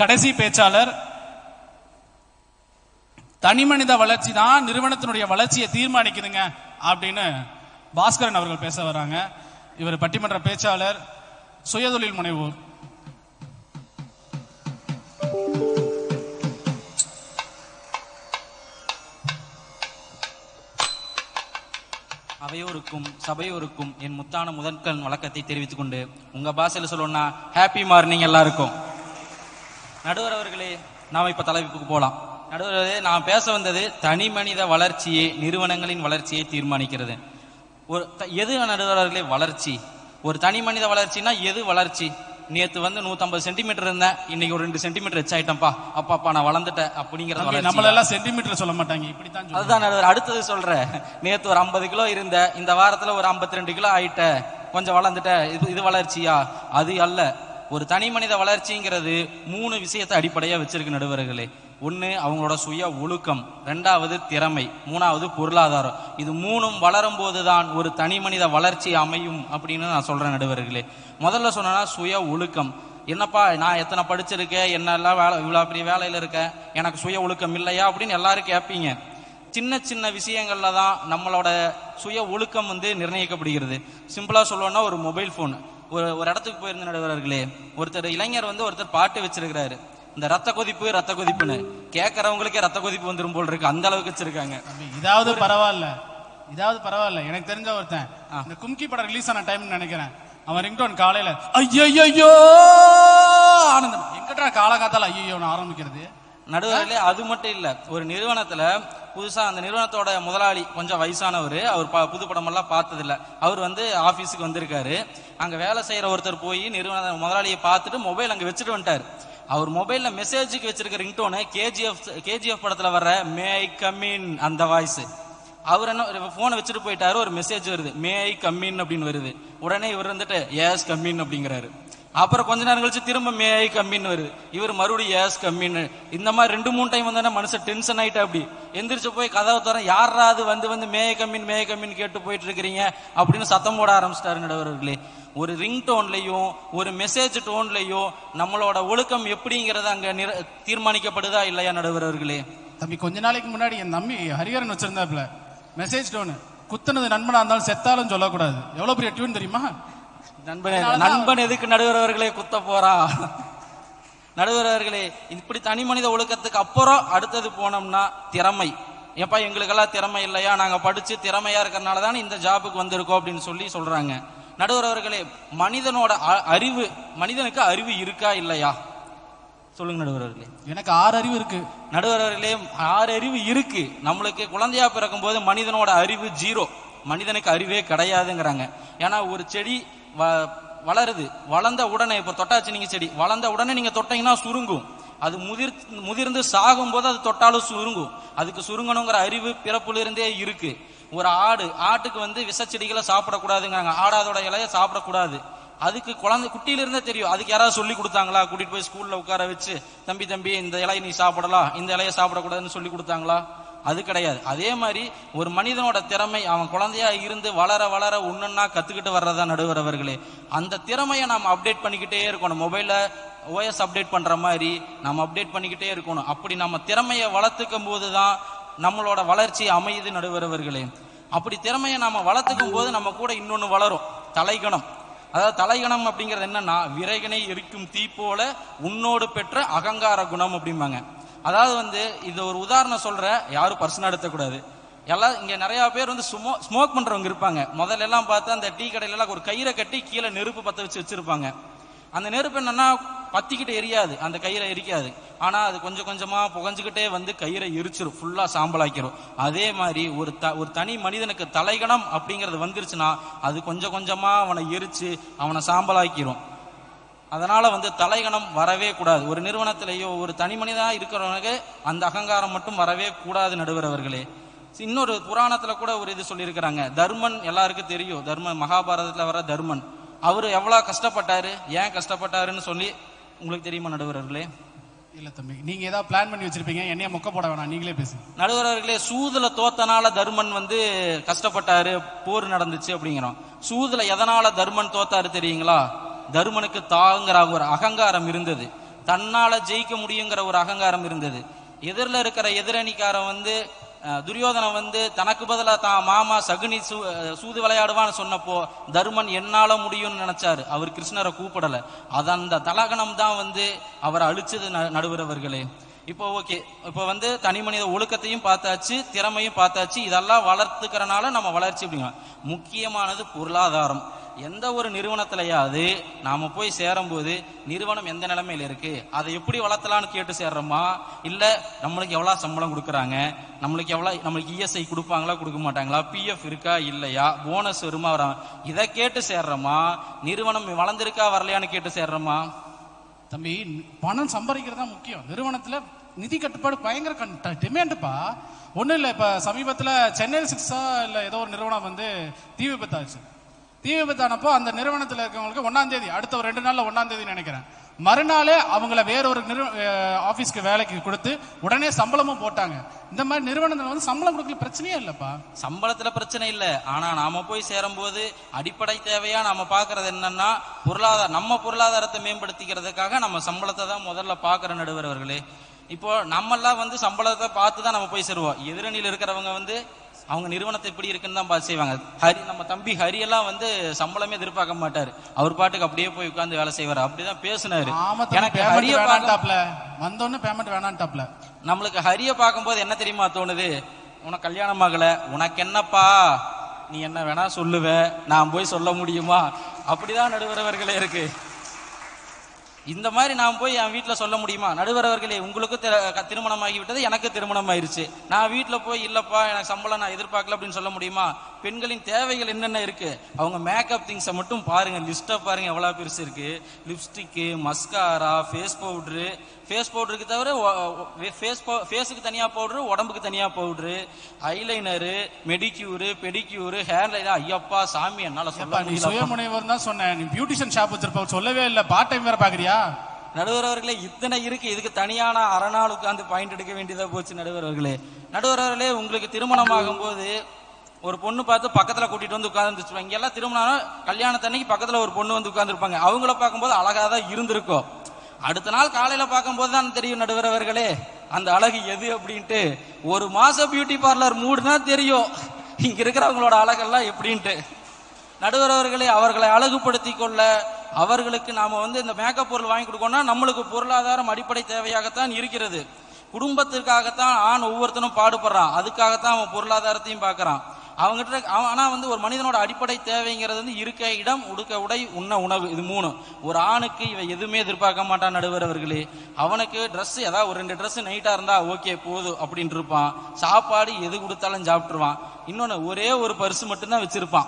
கடைசி பேச்சாளர். தனிமனித வளர்ச்சி தான் நிறுவனத்தினுடைய வளர்ச்சியை தீர்மானிக்குதுங்க அப்படின்னு பாஸ்கரன் அவர்கள் பேச வராங்க. இவர் பட்டிமன்ற பேச்சாளர் சுயதொழில் முனைவோர். அவையோருக்கும் சபையோருக்கும் என் முத்தான முதற்கண் வழக்கத்தை தெரிவித்துக் கொண்டு உங்க பாஷையில சொல்லணும்னா ஹாப்பி மார்னிங் எல்லாருக்கும். நடுவர் அவர்களே நாம இப்ப தலைப்புக்கு போலாம். நடுவர் நான் பேச வந்தது தனி மனித வளர்ச்சியே நிறுவனங்களின் வளர்ச்சியை தீர்மானிக்கிறது. ஒரு எது நடுவர் அவர்களே வளர்ச்சி? ஒரு தனி மனித வளர்ச்சினா எது வளர்ச்சி? நேத்து வந்து 150 சென்டிமீட்டர் இருந்தேன் இன்னைக்கு ஒரு ரெண்டு சென்டிமீட்டர் எச்சாயிட்டேன்ப்பா அப்பாப்பா நான் வளர்ந்துட்டேன் அப்படிங்கிறது தம்பி, வளர்ச்சியா? நம்மள எல்லாம் சென்டிமீட்டர் சொல்ல மாட்டாங்க இப்படித்தான். அதுதான் நடுவர் அடுத்தது சொல்றேன். நேத்து ஒரு 50 கிலோ இருந்த இந்த வாரத்துல ஒரு 52 கிலோ ஆயிட்ட கொஞ்சம் வளர்ந்துட்ட இது இது வளர்ச்சியா? அது அல்ல. ஒரு தனி மனித வளர்ச்சிங்கிறது மூணு விஷயத்தை அடிப்படையாக வச்சிருக்கு நடுவர்களே. ஒன்று அவங்களோட சுய ஒழுக்கம். ரெண்டாவது திறமை. மூணாவது பொருளாதாரம். இது மூணும் வளரும் போதுதான் ஒரு தனி மனித வளர்ச்சி அமையும் அப்படின்னு நான் சொல்கிறேன் நடுவர்களே. முதல்ல சொன்னா சுய ஒழுக்கம். என்னப்பா நான் எத்தனை படிச்சிருக்கேன்? என்னெல்லாம் வேலை இவ்வளோ பெரிய வேலையில் இருக்கேன் எனக்கு சுய ஒழுக்கம் இல்லையா? அப்படின்னு எல்லாரும் கேட்பீங்க சின்ன சின்ன விஷயங்களில் தான் நம்மளோட சுய ஒழுக்கம் வந்து நிர்ணயிக்கப்படுகிறது. சிம்பிளாக சொல்லணும்னா ஒரு மொபைல் ஃபோன் ஒரு ஒரு இடத்துக்கு போயிருந்த நடுவர்களே ஒருத்தர் இளைஞர் வந்து ஒருத்தர் பாட்டு வச்சிருக்கிறாரு. இந்த ரத்த கொதிப்பு ரத்த கொதிப்புன்னு. கேட்கறவங்களுக்கே ரத்த கொதிப்பு வந்துரும் போல் இருக்கு. அந்த அளவுக்கு வச்சிருக்காங்க. இதாவது பரவாயில்ல. இதாவது பரவாயில்ல. எனக்கு தெரிஞ்ச ஒருத்தன் இந்த கும்கி படம் ரிலீஸ் ஆன டைம்னு நினைக்கிறேன். அவன் ரிங்டோன் காலையில ஐயோ ஆனந்தம் எங்கடா காலகாத்தால ஐயோ ஆரம்பிக்கிறது? நடுவர்களே அது மட்டும் இல்ல. ஒரு நிறுவனத்துல புதுசாக அந்த நிறுவனத்தோட முதலாளி கொஞ்சம் வயசானவர். அவர் பா புது படமெல்லாம் பார்த்ததில்ல. அவர் வந்து ஆஃபீஸுக்கு வந்திருக்காரு. அங்கே வேலை செய்கிற ஒருத்தர் போய் நிறுவன முதலாளியை பார்த்துட்டு மொபைல் அங்கே வச்சுட்டு வந்துட்டாரு. அவர் மொபைலில் மெசேஜுக்கு வச்சிருக்க ரிங்டோனு கேஜிஎஃப் கேஜிஎஃப் படத்தில் வர்ற மே ஐ கம்மின் அந்த வாய்ஸ். அவர் என்ன ஃபோனை வச்சுட்டு போயிட்டாரு. ஒரு மெசேஜ் வருது. மே ஐ கம்மின் அப்படின்னு வருது. உடனே இவர் வந்துட்டு ஏஸ் கம்மின் அப்படிங்கிறாரு. அப்புறம் கொஞ்ச நேரம் கழிச்சு திரும்ப மே ஐ கம்மின்னு வருது இவர் மறுபடியும் ஏஸ் கம்மின்னு இந்த மாதிரி ரெண்டு மூணு டைம் வந்தோடனே மனுஷன் டென்ஷன் ஆயிட்டா அப்படி எந்திரிச்சு போய் கதவை தர யாரா அது? வந்து வந்து மே கம்மின் மே கம்மின்னு கேட்டு போயிட்டு இருக்கிறீங்க அப்படின்னு சத்தம் போட ஆரம்பிச்சிட்டாரு நடுவர்களே. ஒரு ரிங் டோன்லையும் ஒரு மெசேஜ் டோன்லையும் நம்மளோட ஒழுக்கம் எப்படிங்கிறத அங்க நிர- தீர்மானிக்கப்படுதா இல்லையா நடுவர்களே? தம்பி கொஞ்ச நாளைக்கு முன்னாடி என் தம்பி ஹரிஹரன் வச்சிருந்தாப்ல மெசேஜ் டோனு குத்துனது நண்பனா இருந்தாலும் செத்தாலும் சொல்லக்கூடாது. எவ்வளவு பெரிய டியூன் தெரியுமா? நண்பனே நண்பன் எதுக்கு நடுவரவர்களே குத்த போறா? நடுவரவர்களே இப்படி தனி மனித ஒழுக்கத்துக்கு அப்புறம் அடுத்தது போனோம்னா திறமை. ஏப்பா எங்களுக்கெல்லாம் திறமை இல்லையா? நாங்க படிச்சு திறமையா இருக்கறனால தானே இந்த ஜாபுக்கு வந்திருக்கோம் அப்படின்னு சொல்லி சொல்றாங்க. நடுவரவர்களே மனிதனோட அறிவு மனிதனுக்கு அறிவு இருக்கா இல்லையா? சொல்லுங்க நடுவரவர்களே. எனக்கு ஆறு அறிவு இருக்கு. நடுவர்களே ஆறு அறிவு இருக்கு. நம்மளுக்கு குழந்தையா பிறக்கும் போது மனிதனோட அறிவு ஜீரோ. மனிதனுக்கு அறிவே கிடையாதுங்கிறாங்க. ஏன்னா ஒரு செடி வளருது. வளர்ந்த உடனே இப்ப தொட்டாச்சு நீங்க செடி. வளர்ந்த உடனே நீங்க தொட்டீங்கன்னா சுருங்கும். அது முதிர் முதிர்ந்து சாகும் போது அது தொட்டாலும் சுருங்கும். அதுக்கு சுருங்கணுங்கிற அறிவு பிறப்புல இருந்தே இருக்கு. ஒரு ஆடு ஆட்டுக்கு வந்து விஷச்செடிகளை சாப்பிடக்கூடாதுங்கிறாங்க. ஆடாதோட இலைய சாப்பிடக்கூடாது. அதுக்கு குழந்தை குட்டியிலிருந்தே தெரியும். அதுக்கு யாராவது சொல்லி கொடுத்தாங்களா? கூட்டிட்டு போய் ஸ்கூல்ல உட்கார வச்சு தம்பி தம்பி இந்த இலையை நீ சாப்பிடலாம். இந்த இலையை சாப்பிடக்கூடாதுன்னு சொல்லி கொடுத்தாங்களா? அது கிடையாது. அதே மாதிரி ஒரு மனிதனோட திறமை அவன் குழந்தையா இருந்து வளர வளர ஒன்றுன்னா கற்றுக்கிட்டு வர்றதா நடுவர் அவர்களே அந்த திறமையை நாம் அப்டேட் பண்ணிக்கிட்டே இருக்கணும். மொபைலில் ஓஎஸ் அப்டேட் பண்ணுற மாதிரி நம்ம அப்டேட் பண்ணிக்கிட்டே இருக்கணும். அப்படி நம்ம திறமையை வளர்த்துக்கும் போதுதான் நம்மளோட வளர்ச்சி அமையுது நடுவரவர்களே. அப்படி திறமையை நாம் வளர்த்துக்கும் போது நம்ம கூட இன்னொன்று வளரும். தலைகணம். அதாவது தலைகணம் அப்படிங்கிறது என்னன்னா விரைகனை எரிக்கும் தீ போல உன்னோடு பெற்ற அகங்கார குணம் அப்படிம்பாங்க. அதாவது வந்து இது ஒரு உதாரணம் சொல்ற யாரும் பர்சனா எடுத்தக்கூடாது எல்லாம் இங்க நிறைய பேர் வந்து சுமோ ஸ்மோக் பண்றவங்க இருப்பாங்க. முதல்ல எல்லாம் பார்த்து அந்த டீ கடையில எல்லாம் ஒரு கயிறை கட்டி கீழே நெருப்பு பத்த வச்சு வச்சிருப்பாங்க. அந்த நெருப்பு என்னன்னா பத்திக்கிட்டு எரியாது. அந்த கயிறை எரிக்காது. ஆனா அது கொஞ்சம் கொஞ்சமா புகஞ்சுக்கிட்டே வந்து கயிறை எரிச்சிரும். ஃபுல்லா சாம்பலாக்கிரும். அதே மாதிரி ஒரு த ஒரு தனி மனிதனுக்கு தலைகணம் அப்படிங்கிறது வந்துருச்சுன்னா அது கொஞ்சம் கொஞ்சமா அவனை எரிச்சு அவனை சாம்பலாக்கிரும். அதனால வந்து தலைகணம் வரவே கூடாது. ஒரு நிறுவனத்திலேயோ ஒரு தனி மனிதனா இருக்கிறவனுக்கு அந்த அகங்காரம் மட்டும் வரவே கூடாது நடுவரவர்களே. இன்னொரு புராணத்துல கூட ஒரு இது சொல்லியிருக்கிறாங்க. தர்மன் எல்லாருக்கும் தெரியும். தர்மன் மகாபாரதத்துல வர தர்மன். அவரு எவ்வளவு கஷ்டப்பட்டாரு? ஏன் கஷ்டப்பட்டாருன்னு சொல்லி உங்களுக்கு தெரியுமா நடுவரர்களே இல்ல தம்பி. நீங்க ஏதாவது பிளான் பண்ணி வச்சிருப்பீங்க. என்னைய மொக்க போட வேணாம். நீங்களே பேசுங்க. நடுவரர்களே சூதுல தோத்தனால தர்மன் வந்து கஷ்டப்பட்டாரு போர் நடந்துச்சு அப்படிங்கிறோம். சூதுல எதனால தர்மன் தோத்தாரு தெரியுங்களா? தருமனுக்கு தாங்கிற ஒரு அகங்காரம் இருந்தது. தன்னால ஜெயிக்க முடியுங்கிற ஒரு அகங்காரம் இருந்தது. எதிரில் இருக்கிற எதிரணிக்காரன் வந்து அஹ், துரியோதனன் வந்து தனக்கு பதிலாக தான் மாமா சகுனி சூ சூது விளையாடுவான்னு சொன்னப்போ தருமன் என்னால முடியும்னு நினைச்சாரு. அவர் கிருஷ்ணரை கூப்பிடல. அது அந்த தலகணம் தான் வந்து அவரை அழிச்சது ந- நடுவரவர்களே இப்போ ஓகே. இப்போ வந்து தனி மனித ஒழுக்கத்தையும் பார்த்தாச்சு திறமையும் பார்த்தாச்சு. இதெல்லாம் வளர்த்துக்கிறனால நம்ம வளர்ச்சி அப்படிங்க. முக்கியமானது பொருளாதாரம். எந்த ஒரு நிறுவனத்திலையாவது நாம போய் சேரும்போது நிறுவனம் எந்த நிலைமையில இருக்கு? அதை எப்படி வளர்த்தலான்னு கேட்டு சேர்றோமா? இல்ல நம்மளுக்கு எவ்வளவு சம்பளம் கொடுக்குறாங்க? நம்மளுக்கு எவ்வளவு நம்மளுக்கு இஎஸ்ஐ கொடுப்பாங்களா கொடுக்க மாட்டாங்களா? பிஎஃப் இருக்கா இல்லையா? போனஸ் வருமா வரா? இதை கேட்டு சேர்றோமா? நிறுவனம் வளர்ந்திருக்கா வரலையான்னு கேட்டு சேர்றோமா? தம்பி பணம் சம்பாதிக்கிறது தான் முக்கியம். நிறுவனத்துல நிதி கட்டுப்பாடு பயங்கர டிமாண்டுப்பா ஒன்றும் இல்லை இப்போ சமீபத்தில் சென்னை சிக்ஸா இல்லை ஏதோ ஒரு நிறுவனம் வந்து தீ விபத்தாச்சு. தீ விபத்தானப்போ அந்த நிறுவனத்தில் இருக்கவங்களுக்கு ஒன்றாம் தேதி அடுத்த ஒரு ரெண்டு நாளில் ஒன்றாம் தேதி நினைக்கிறேன். மறுநாளே அவங்கள வேற ஒரு நிறு ஆஃபீஸ்க்கு வேலைக்கு கொடுத்து உடனே சம்பளமும் போட்டாங்க. இந்த மாதிரி நிறுவனத்தில் வந்து சம்பளம் கொடுக்கல பிரச்சனையே இல்லைப்பா. சம்பளத்தில் பிரச்சனை இல்லை. ஆனால் நாம போய் சேரும்போது அடிப்படை தேவையா நாம பார்க்கறது என்னன்னா பொருளாதார நம்ம பொருளாதாரத்தை மேம்படுத்திக்கிறதுக்காக நம்ம சம்பளத்தை தான் முதல்ல பார்க்குற நடுவர் அவர்களே இப்போ நம்மெல்லாம் வந்து சம்பளத்தை பார்த்து தான் நம்ம போய் சேருவோம். எதிரணியில் இருக்கிறவங்க வந்து அவங்க நிறுவனத்தை எப்படி இருக்குன்னு தான் பார்த்து செய்வாங்க. ஹரி நம்ம தம்பி ஹரி எல்லாம் வந்து சம்பளமே எதிர்பார்க்க மாட்டாரு. அவர் பாட்டுக்கு அப்படியே போய் உட்கார்ந்து வேலை செய்வாரு. அப்படிதான் பேசினாரு. எனக்கு ஹரிய பார்க்க வேணான்டாப்ல வந்தோன்னு பேமெண்ட் வேணான்டாப்ல நம்மளுக்கு ஹரிய பார்க்கும்போது என்ன தெரியுமா தோணுது? உனக்கு கல்யாணம் ஆகல. உனக்கு என்னப்பா? நீ என்ன வேணா சொல்லுவ. நான் போய் சொல்ல முடியுமா? அப்படிதான் நடுவரவர்களே இருக்கு. இந்த மாதிரி நான் போய் என் வீட்டில் சொல்ல முடியுமா? நடுவரவர்களே உங்களுக்கு க- திருமணம் ஆகிவிட்டது எனக்கு திருமணம் ஆயிருச்சு நான் வீட்டில் போய் இல்லப்பா எனக்கு சம்பளம் நான் எதிர்பார்க்கல அப்படின்னு சொல்ல முடியுமா? பெண்களின் தேவைகள் என்னென்ன இருக்கு? அவங்க மேக்கப் திங்ஸை மட்டும் பாருங்க லிஸ்ட்டை பாருங்க எவ்வளவு பெருசு இருக்கு. Lipstick mascara face powder face பவுடருக்கு தவிர ஃபேஸ் ஃபேஸுக்கு தனியா பவுடரு உடம்புக்கு தனியா powder eyeliner manicure pedicure hair liner Ayyappa சாமி என்னால சொல்ல முடியல. சுயமுனைவர் தான் சொன்னேன் நீ பியூட்டிஷியன் ஷாப் வச்சிருப்ப சொல்லவே இல்ல. பார்ட் டைம் வேற பாக்குறியா? நடுவரவர்களே இத்தனை இருக்கு. இதுக்கு தனியான அரை நாள் உட்கார்ந்து பாயிண்ட் எடுக்க வேண்டியதா போச்சு நடுவரவர்களே நடுவரவர்களே உங்களுக்கு திருமணம் ஆகும்போது ஒரு பொண்ணு பார்த்து பக்கத்துல கூட்டிட்டு வந்து உட்கார்ந்து இங்க எல்லாம் திருமணம் கல்யாணத்தன்னைக்கு பக்கத்துல ஒரு பொண்ணு வந்து உட்காந்துருப்பாங்க அவங்கள பார்க்கும்போது அழகா தான் இருந்திருக்கும். அடுத்த நாள் காலையில பார்க்கும்போது தான் தெரியும் நடுவரவர்களே அந்த அழகு எது அப்படின்ட்டு. ஒரு மாசம் பியூட்டி பார்லர் மூடுனா தெரியும். இங்க இருக்கிறவங்களோட அழகெல்லாம் எப்படின்ட்டு. நடுவரவர்களே அவர்களை அழகுபடுத்தி கொள்ள அவர்களுக்கு நாம வந்து இந்த மேக்கப் பொருள் வாங்கி கொடுக்கணும்னா நம்மளுக்கு பொருளாதாரம் அடிப்படை தேவையாகத்தான் இருக்கிறது. குடும்பத்திற்காகத்தான் ஆண் ஒவ்வொருத்தனும் பாடுபடுறான். அதுக்காகத்தான் அவன் பொருளாதாரத்தையும் பார்க்கறான். அவங்ககிட்ட அவன் ஆனா வந்து ஒரு மனிதனோட அடிப்படை தேவைங்கிறது வந்து இருக்க இடம் உடுக்க உடை உண்ண உணவு இது மூணு. ஒரு ஆணுக்கு இவன் எதுவுமே எதிர்பார்க்க மாட்டான் நடுவர் அவர்களே. அவனுக்கு ட்ரெஸ் ஏதாவது ஒரு ரெண்டு ட்ரெஸ் நைட்டா இருந்தா ஓகே போதும் அப்படின்ட்டு இருப்பான். சாப்பாடு எது கொடுத்தாலும் சாப்பிட்டுருவான். இன்னொன்னு ஒரே ஒரு பரிசு மட்டும்தான் வச்சிருப்பான்.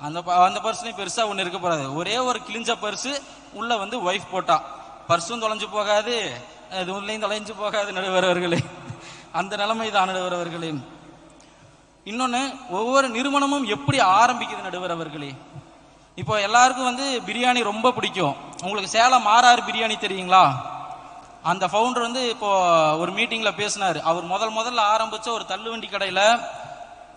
அந்த ப- அந்த பர்ஸ்லையும் பெருசா ஒன்று இருக்க போறாது. ஒரே ஒரு கிழிஞ்ச பர்ஸு உள்ள வந்து ஒய்ஃப் போட்டா. பர்சும் தொலைஞ்சு போகாது அது தொலைஞ்சு போகாது நடுவரவர்களே அந்த நிலைமை தான் நடுவரவர்களே இன்னொன்று ஒவ்வொரு நிறுவனமும் எப்படி ஆரம்பிக்குது நடுவர் அவர்களே? இப்போ எல்லாருக்கும் வந்து பிரியாணி ரொம்ப பிடிக்கும். உங்களுக்கு சேலம் ஆறாறு பிரியாணி தெரியுங்களா? அந்த ஃபவுண்டர் வந்து இப்போ ஒரு மீட்டிங்கில் பேசினார். அவர் முதல் முதல்ல ஆரம்பித்த ஒரு தள்ளுவண்டி கடையில்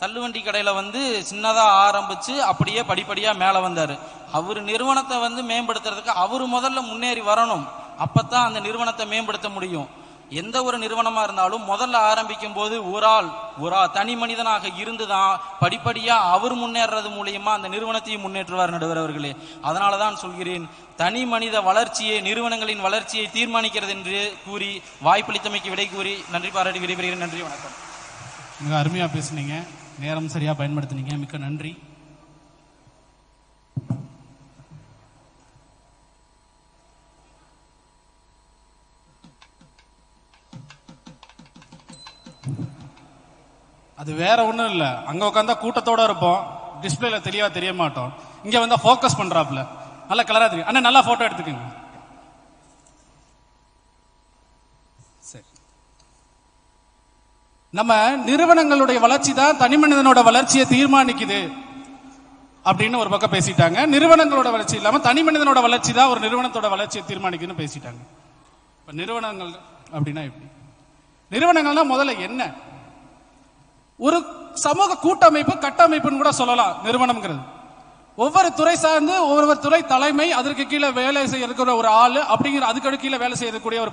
தள்ளுவண்டி கடையில் வந்து சின்னதாக ஆரம்பித்து அப்படியே படிப்படியாக மேலே வந்தார். அவர் நிறுவனத்தை வந்து மேம்படுத்துறதுக்கு அவர் முதல்ல முன்னேறி வரணும். அப்போ தான் அந்த நிறுவனத்தை மேம்படுத்த முடியும். எந்த ஒரு நிறுவனமா இருந்தாலும் முதல்ல ஆரம்பிக்கும் போது ஒரு ஆள் ஒரு தனி மனிதனாக இருந்துதான் படிப்படியா அவர் முன்னேறது மூலியமா அந்த நிறுவனத்தையும் முன்னேற்றுவார் நடுவர் அவர்களே அதனாலதான் சொல்கிறேன் தனி மனித வளர்ச்சியை நிறுவனங்களின் வளர்ச்சியை தீர்மானிக்கிறது என்று கூறி வாய்ப்பளித்தமைக்கு விடை கூறி நன்றி பாராட்டி விடைபெறுகிறேன். நன்றி வணக்கம். மிக அருமையா பேசுனீங்க. நேரம் சரியா பயன்படுத்தினீங்க. மிக்க நன்றி. அது வேற ஒன்றும் இல்லை. அங்கே உட்காந்தா கூட்டத்தோட இருப்போம். டிஸ்பிளேல தெளிவாக தெரிய மாட்டோம். இங்கே வந்தால் ஃபோக்கஸ் பண்ணுறாப்புல நல்லா கலராக தெரியும். அண்ணா நல்லா ஃபோட்டோ எடுத்துக்கோங்க. சரி. நம்ம நிறுவனங்களுடைய வளர்ச்சி தான் தனி மனிதனோட வளர்ச்சியை தீர்மானிக்குது அப்படின்னு ஒரு பக்கம் பேசிட்டாங்க. நிறுவனங்களோட வளர்ச்சி இல்லாம தனி மனிதனோட வளர்ச்சி தான் ஒரு நிறுவனத்தோட வளர்ச்சியை தீர்மானிக்குதுன்னு பேசிட்டாங்க. இப்ப நிறுவனங்கள் அப்படின்னா எப்படி? நிறுவனங்கள்னா முதல்ல என்ன? ஒரு சமூக கூட்டமைப்பு கட்டமைப்புன்னு கூட சொல்லலாம் நிறுவனம்ங்கிறது. ஒவ்வொரு துறை சார்ந்து ஒவ்வொரு துறை தலைமை அதற்கு கீழே வேலை செய்ய இருக்கிற ஒரு ஆள் அப்படிங்கிற அதுக்கு கீழே வேலை செய்யக்கூடிய ஒரு